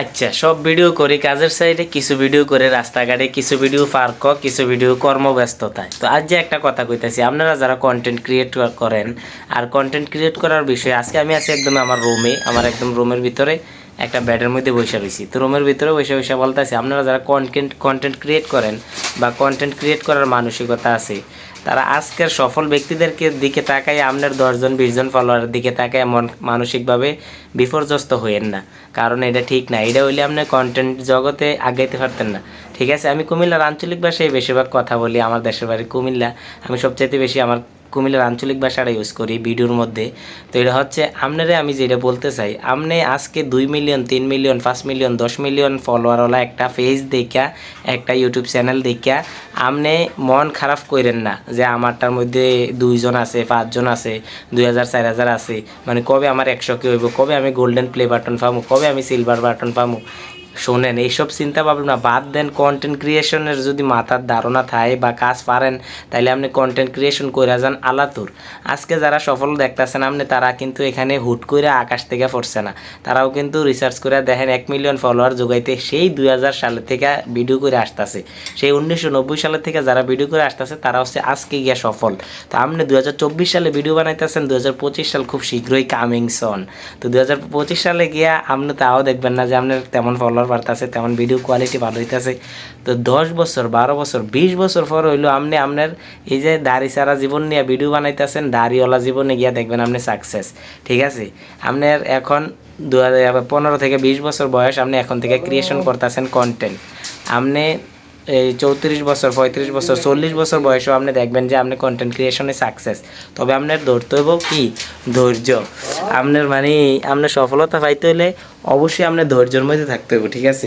আচ্ছা সব ভিডিও করি, কাজের সাইডে কিছু ভিডিও করে, রাস্তাঘাটে কিছু ভিডিও পার্ক কিছু ভিডিও কর্মব্যস্ততায়। তো আজ যে একটা কথা কইতাছি, আপনারা যারা কন্টেন্ট ক্রিয়েট করেন, আর কন্টেন্ট ক্রিয়েট করার বিষয়ে, আজকে আমি আছি একদম আমার রুমে আমার একদম রুমের ভিতরে, একটা ব্যাডের মধ্যে বসে রয়েছি তো রুমের ভিতরে বসে বসে বলতেছি, আপনারা যারা কন্টেন্ট কন্টেন্ট ক্রিয়েট করেন, বা কন্টেন্ট ক্রিয়েট করার মানসিকতা আছে তারা আজকের সফল ব্যক্তিদেরকে দিকে তাকায় আপনার দশজন, বিশজন ফলোয়ারের দিকে তাকায়, মন মানসিকভাবে বিপর্যস্ত হইয়েন না। কারণ এটা ঠিক না। এটা হইলে আপনি কন্টেন্ট জগতে আগাইতে পারতেন না। ঠিক আছে, আমি কুমিল্লার আঞ্চলিক ভাষায় বেশিরভাগ কথা বলি, আমার দেশের বাড়ি কুমিল্লা। আমি সবচাইতে বেশি আমার কুমিল্লার আঞ্চলিক ভাষাটা ইউজ করি ভিডিওর মধ্যে। তো এটা হচ্ছে আপনারে আমি যেটা বলতে চাই আপনি আজকে দুই মিলিয়ন তিন মিলিয়ন পাঁচ মিলিয়ন দশ মিলিয়ন ফলোয়ারওয়ালা একটা পেজ দেখা একটা ইউটিউব চ্যানেল দেখা আপনি মন খারাপ করেন না যে আমারটার মধ্যে দুইজন আছে, পাঁচজন আছে, দুই হাজার, চার হাজার আছে। মানে কবে আমার একশো কি হইব, কবে আমি গোল্ডেন প্লে বাটন পাবো কবে আমি সিলভার বাটন পাবো শোনেন, এইসব চিন্তা ভাবনা বাদ দেন কন্টেন্ট ক্রিয়েশনের যদি মাথার ধারণা থাকে বা কাজ পারেন তাহলে আপনি কন্টেন্ট ক্রিয়েশন করে যান আলাতুর। আজকে যারা সফল দেখতেছেন আপনি, তারা কিন্তু এখানে হুট করে আকাশ থেকে পড়ছে না। তারাও কিন্তু রিসার্চ করে দেখেন এক মিলিয়ন ফলোয়ার যোগাইতে সেই দুই হাজার সালে থেকে ভিডিও করে আসতেছে। সেই উনিশশো নব্বই সালে থেকে যারা ভিডিও করে আসতেছে, তারা হচ্ছে আজকে গিয়া সফল। তো আপনি দু হাজার চব্বিশ সালে ভিডিও বানাইতেছেন দু হাজার পঁচিশ সাল খুব শীঘ্রই কামিং সন তো দু হাজার পঁচিশ সালে গিয়া আপনি তাও দেখবেন না যে আপনার তেমন ফলোয়ার বাড়তেছে, তেমন ভিডিও কোয়ালিটি ভালো হইতেছে। তো দশ বছর, বারো বছর, বিশ বছর পর হইল আপনি আপনার এই যে দাড়ি সারা জীবন নিয়ে ভিডিও বানাইতেছেন, দাড়িওয়ালা জীবনে গিয়ে দেখবেন আপনি সাকসেস ঠিক আছে? আপনার এখন দু হাজার পনেরো থেকে বিশ বছর বয়স আপনি এখন থেকে ক্রিয়েশন করতেছেন কন্টেন্ট আপনি এই চৌত্রিশ বছর, পঁয়ত্রিশ বছর, চল্লিশ বছর বয়সেও আপনি দেখবেন যে আপনি কন্টেন্ট ক্রিয়েশনে সাকসেস তবে আপনার ধরতে হইব কি? ধৈর্য। আপনার মানে আপনার সফলতা পাইতে হলে অবশ্যই আপনার ধৈর্যের মধ্যে থাকতে হবে ঠিক আছে?